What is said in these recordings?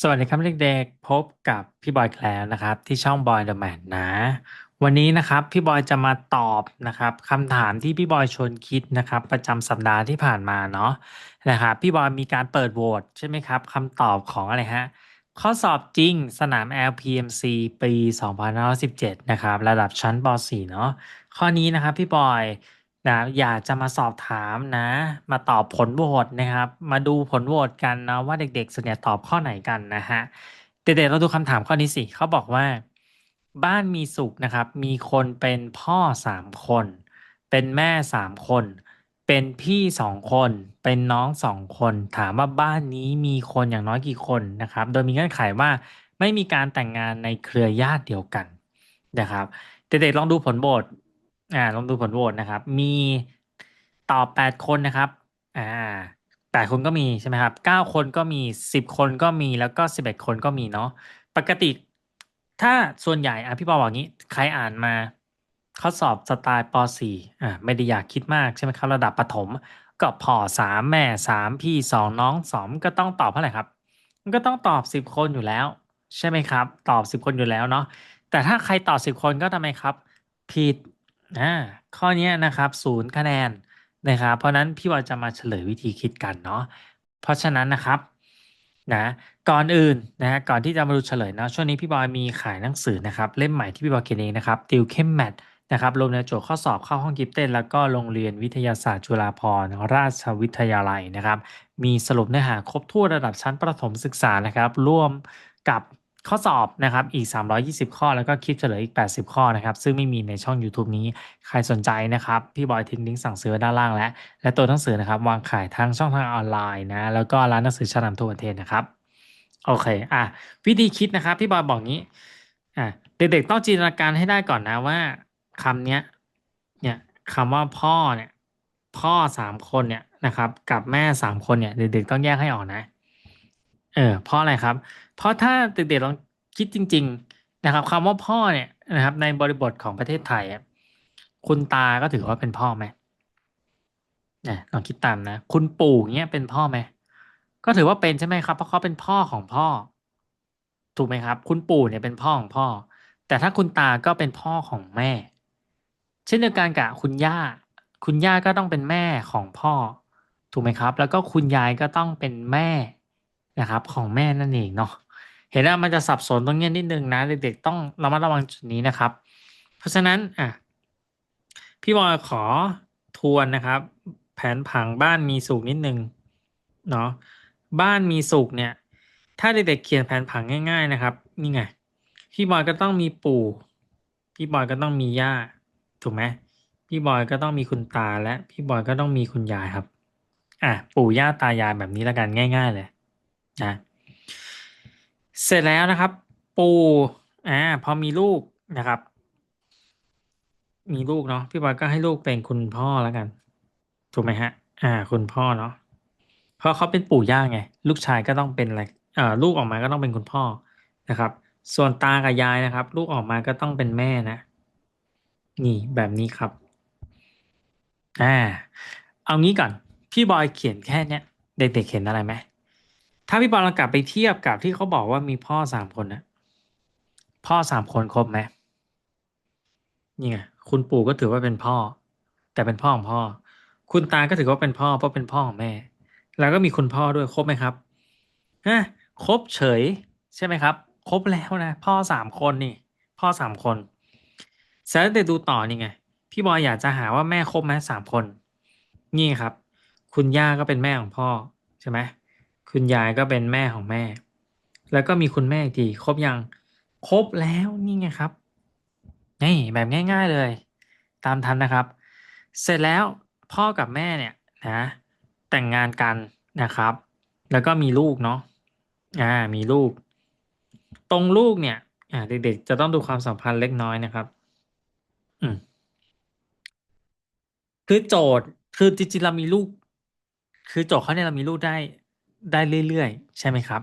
สวัสดีครับเด็กๆ พบกับพี่บอยแคล้วนะครับ ที่ช่องบอยเดอะแมนนะ วันนี้นะครับพี่บอยจะมาตอบนะครับคำถามที่พี่บอยชวนคิดนะครับ ประจำสัปดาห์ที่ผ่านมาเนาะนะครับพี่บอยมีการเปิดโหวตใช่ไหมครับคำตอบของอะไรฮะข้อสอบจริงสนาม LPMC ปี 2517 นะครับ ระดับชั้นป .4 เนาะข้อนี้นะครับพี่บอย นะอยากจะมาสอบถามนะ มาตอบผลโหวตนะครับ มาดูผลโหวตกันนะว่าเด็กๆส่วนใหญ่ตอบข้อไหนกันนะฮะ เด็กๆเราดูคำถามข้อนี้สิเขาบอกว่า บ้านมีสุขนะครับ มีคนเป็นพ่อสามคน เป็นแม่สามคน เป็นพี่สองคน เป็นน้องสองคน ถามว่าบ้านนี้มีคนอย่างน้อยกี่คนนะครับ โดยมีเงื่อนไขว่าไม่มีการแต่งงานในเครือญาติเดียวกันนะครับ เด็กๆลองดูผลโหวต อ่าลองดูผลโหวตนะครับ มีตอบแปดคนนะครับ อ่าแปดคนก็มีใช่ไหมครับเก้าคนก็มีสิบคนก็มีแล้วก็สิบเอ็ดคนก็มีเนาะปกติ ถ้าส่วนใหญ่อะพี่ปอบอกงี้ ใครอ่านมาข้อสอบสไตล์ป .4 อ่าไม่ได้อยากคิดมากใช่ไหมครับระดับประถม ก็พ่อสามแม่สามพี่สองน้องสองก็ต้องตอบเท่าไหร่ครับมันก็ต้องตอบสิบคนอยู่แล้ว ใช่ไหมครับ ตอบสิบคนอยู่แล้วเนาะแต่ถ้าใครตอบสิบคนก็ทำไมครับ ผิด อ่า ข้อนี้นะครับศูนย์คะแนนนะครับ เพราะนั้นพี่บอลจะมาเฉลยวิธีคิดกันเนาะ เพราะฉะนั้นนะครับนะก่อนอื่นนะก่อนที่จะมาดูเฉลยนะช่วงนี้พี่บอยมีขายหนังสือนะครับ เล่มใหม่ที่พี่บอยเขียนเองนะครับติวเข้มแมทนะครับรวมในโจทย์ข้อสอบเข้าห้องกิฟเต้น แล้วก็โรงเรียนวิทยาศาสตร์จุฬาภรณ์ราชวิทยาลัยนะครับ มีสรุปเนื้อหาครบถ้วนระดับชั้นประถมศึกษานะครับ ร่วมกับ ข้อสอบนะครับอีก 320 ข้อแล้วก็คลิปเฉลยอีก 80 ข้อนะครับซึ่งไม่มีในช่อง YouTube นี้ใครสนใจนะครับ พี่บอยทิ้งลิงก์สั่งซื้อด้านล่างแล้วและตัวหนังสือนะครับ วางขายทั้งช่องทางออนไลน์นะแล้วก็ร้านหนังสือชั้นนำทั่วประเทศนะครับโอเคอะวิธีคิดนะครับ พี่บอยบอกงี้อะเด็กๆต้องจินตนาการให้ได้ก่อนนะว่าคำเนี้ยเนี่ยคำว่าพ่อเนี่ยพ่อสามคนเนี่ยนะครับกับแม่สามคนเนี่ยเด็กๆต้องแยกให้ออกนะ เออเพราะอะไรครับ เพราะถ้าเด็กๆลองคิดจริง ๆ นะครับคำว่าพ่อเนี่ยนะครับ ในบริบทของประเทศไทยคุณตาก็ถือว่าเป็นพ่อไหมเนี่ยลองคิดตามนะ คุณปู่เงี้ยเป็นพ่อไหมก็ถือว่าเป็นใช่ไหมครับ เพราะเขาเป็นพ่อของพ่อ ถูกไหมครับ คุณปู่เนี่ยเป็นพ่อของพ่อ แต่ถ้าคุณตาก็เป็นพ่อของแม่ เช่นเดียวกันกับคุณย่า คุณย่าก็ต้องเป็นแม่ของพ่อ ถูกไหมครับ แล้วก็คุณยายก็ต้องเป็นแม่ นะครับของแม่นั่นเองเนาะเห็นแล้วมันจะสับสนตรงนี้นิดนึงนะ เด็กๆต้องระมัดระวังจุดนี้นะครับ เพราะฉะนั้นอะพี่บอยขอทวนนะครับ แผนผังบ้านมีสุขนิดนึงเนาะบ้านมีสุขเนี่ย ถ้าเด็กๆเขียนแผนผังง่าย ๆนะครับนี่ไงพี่บอยก็ต้องมีปู่ พี่บอยก็ต้องมีย่าถูกไหมพี่บอยก็ต้องมีคุณตาและพี่บอยก็ต้องมีคุณยายครับ อะปู่ย่าตายายแบบนี้ล้วกันง่าย ๆ เลย นะเสร็จแล้วนะครับ ปู่อ่าพอมีลูกนะครับ มีลูกเนาะพี่บอยก็ให้ลูกเป็นคุณพ่อแล้วกัน ถูกไหมฮะ อ่า คุณพ่อเนาะเพราะเขาเป็นปู่ย่าไง ลูกชายก็ต้องเป็นอะไรอ่าลูกออกมาก็ต้องเป็นคุณพ่อนะครับ ส่วนตากับยายนะครับ ลูกออกมาก็ต้องเป็นแม่นะ นี่แบบนี้ครับอ่าเอางี้ก่อน พี่บอยเขียนแค่เนี้ยเด็กๆเห็นอะไรไหม ถ้าพี่บอลลองกลับไปเทียบกับที่เขาบอกว่ามีพ่อสามคนนะพ่อสามคนครบไหมนี่ไงคุณปู่ก็ถือว่าเป็นพ่อ แต่เป็นพ่อของพ่อ คุณตาก็ถือว่าเป็นพ่อเพราะเป็นพ่อของแม่ แล้วก็มีคุณพ่อด้วยครบไหมครับฮะครบเฉย ใช่ไหมครับ ครบแล้วนะ พ่อสามคนนี่ พ่อสามคนเสร็จแล้วเดดูต่อนี่ไง พี่บอยอยากจะหาว่าแม่ครบไหมสามคน นี่ครับ คุณย่าก็เป็นแม่ของพ่อใช่ไหม คุณยายก็เป็นแม่ของแม่ แล้วก็มีคุณแม่อีกทีครบยังครบแล้วนี่ไงครับนี่แบบง่าย ๆเลย ตามทันนะครับ เสร็จแล้วพ่อกับแม่เนี่ยนะแต่งงานกันนะครับ แล้วก็มีลูกเนาะอ่ามีลูก ตรงลูกเนี่ยอ่าเด็กๆจะต้องดูความสัมพันธ์เล็กน้อยนะครับ อืมคือโจทย์คือจริงๆเรามีลูก คือโจทย์เขาเนี่ยเรามีลูกได้ ได้เรื่อยๆ ใช่ไหมครับ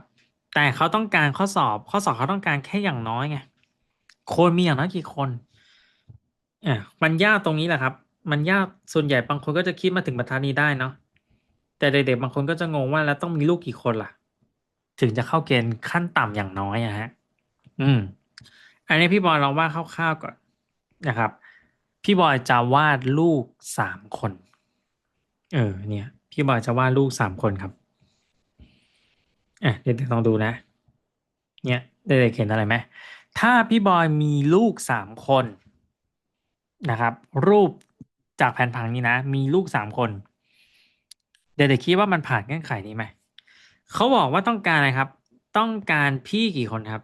แต่เขาต้องการข้อสอบข้อสอบเขาต้องการแค่อย่างน้อยไงคนมีอย่างน้อยกี่คนอะมันยากตรงนี้แหละครับ มันยากส่วนใหญ่บางคนก็จะคิดมาถึงบรรทัดนี้ได้เนาะแต่เด็กๆบางคนก็จะงงว่าแล้วต้องมีลูกกี่คนล่ะ ถึงจะเข้าเกณฑ์ขั้นต่ำอย่างน้อยอะฮะ อืม อันนี้พี่บอยลองว่าคร่าวๆก่อนนะครับ พี่บอยจะวาดลูกสามคน เออ เนี่ย พี่บอยจะวาดลูกสามคนครับ อะเด็กๆลองดูนะ เนี่ยเด็กๆเห็นอะไรไหมถ้าพี่บอยมีลูกสามคนนะครับ รูปจากแผนผังนี้นะ มีลูกสามคน เด็กๆคิดว่ามันผ่านเงื่อนไขนี้ไหมเขาบอกว่าต้องการอะไรครับ ต้องการพี่กี่คนครับ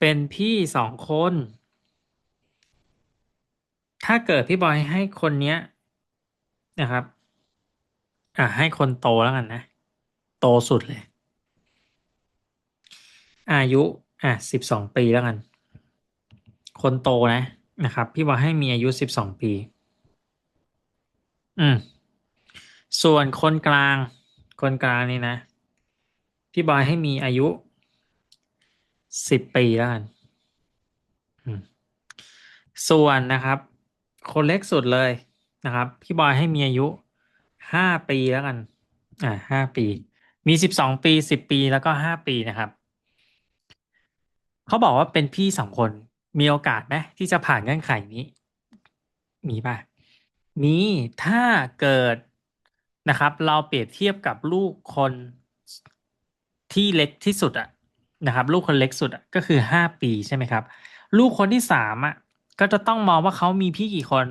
เป็นพี่สองคน ถ้าเกิดพี่บอยให้คนเนี้ยนะครับ อะให้คนโตแล้วกันนะ โตสุดเลย อายุอะสิบสองปีแล้วกัน คนโตนะนะครับ พี่บอยให้มีอายุสิบสองปี อืม ส่วนคนกลาง คนกลางนี่นะ พี่บอยให้มีอายุสิบปีแล้วกันส่วนนะครับ คนเล็กสุดเลยนะครับ พี่บอยให้มีอายุห้าปีแล้วกัน อ่าห้าปี มีสิบสองปีสิบปีแล้วก็ห้าปีนะครับเขาบอกว่าเป็นพี่สองคนมีโอกาสไหมที่จะผ่านเงื่อนไขนี้ มีป่ะ มีถ้าเกิดนะครับ เราเปรียบเทียบกับลูกคนที่เล็กที่สุดอะนะครับ ลูกคนเล็กสุดอะก็คือห้าปีใช่ไหมครับ ลูกคนที่สามอะก็จะต้องมองว่าเขามีพี่กี่คน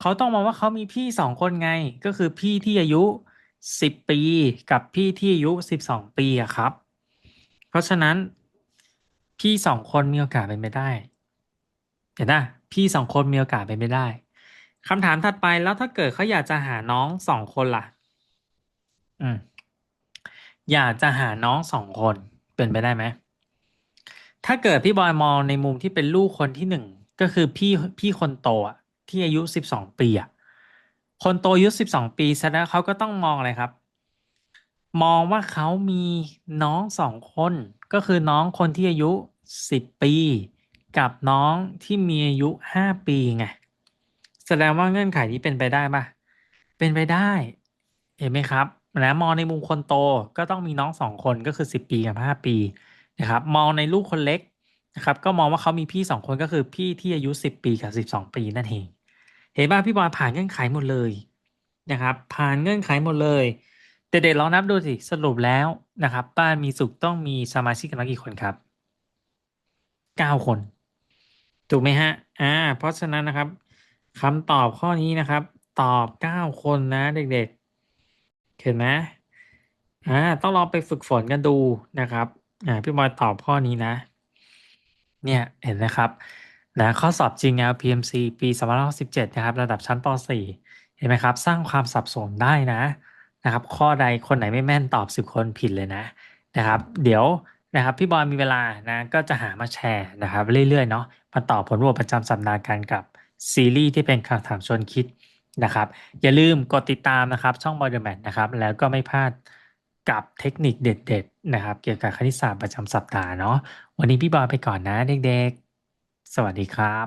เขาต้องมองว่าเขามีพี่สองคนไง ก็คือพี่ที่อายุ สิบปีกับพี่ที่อายุสิบสองปีอะครับ เพราะฉะนั้นพี่สองคนมีโอกาสเป็นไปได้ เห็นนะพี่สองคนมีโอกาสเป็นไปได้คำถามถัดไปแล้วถ้าเกิดเขาอยากจะหาน้องสองคนล่ะ อืม อยากจะหาน้องสองคนเป็นไปได้ไหมถ้าเกิดพี่บอยมองในมุมที่เป็นลูกคนที่หนึ่งก็คือพี่พี่คนโตอะที่อายุสิบสองปีอะ คนโตอายุสิบสองปีแสดงเขาก็ต้องมองอะไรครับ มองว่าเขามีน้องสองคน ก็คือน้องคนที่อายุสิบปี กับน้องที่มีอายุห้าปีไงแสดงว่าเงื่อนไขนี้เป็นไปได้ปะเป็นไปได้ เห็นไหมครับแล้วมองในมุมคนโตก็ต้องมีน้องสองคนก็คือสิบปีกับห้าปีนะครับ มองในลูกคนเล็กนะครับ ก็มองว่าเขามีพี่สองคนก็คือพี่ที่อายุสิบปีกับสิบสองปีนั่นเอง เห็นป่ะพี่บอยผ่านเงื่อนไขหมดเลยนะครับ ผ่านเงื่อนไขหมดเลยเด็กๆลองนับดูสิสรุปแล้วนะครับ บ้านมีสุขต้องมีสมาชิกกันกี่คนครับเก้าคน ถูกไหมฮะ อ่า เพราะฉะนั้นนะครับคำตอบข้อนี้นะครับ ตอบเก้าคนนะเด็กๆเห็นไหมอ่าต้องลองไปฝึกฝนกันดูนะครับ อ่าพี่บอยตอบข้อนี้นะ เนี่ยเห็นนะครับ นะข้อสอบจริง LPMC ปี2567นะครับ ระดับชั้นป .4 เห็นไหมครับ สร้างความสับสนได้นะนะครับ ข้อใดคนไหนไม่แม่นตอบ 10 คนผิดเลยนะนะครับ เดี๋ยวนะครับพี่บอยมีเวลานะก็จะหามาแชร์นะครับ เรื่อยๆเนาะมาตอบผลโหวตประจำสัปดาห์กันกับซีรีส์ที่เป็นคำถามชวนคิดนะครับ อย่าลืมกดติดตามนะครับ ช่องบอยเดอร์แมนนะครับ แล้วก็ไม่พลาดกับเทคนิคเด็ด ๆ นะครับ เกี่ยวกับคณิตศาสตร์ประจำสัปดาห์เนาะวันนี้พี่บอยไปก่อนนะเด็กๆ สวัสดีครับ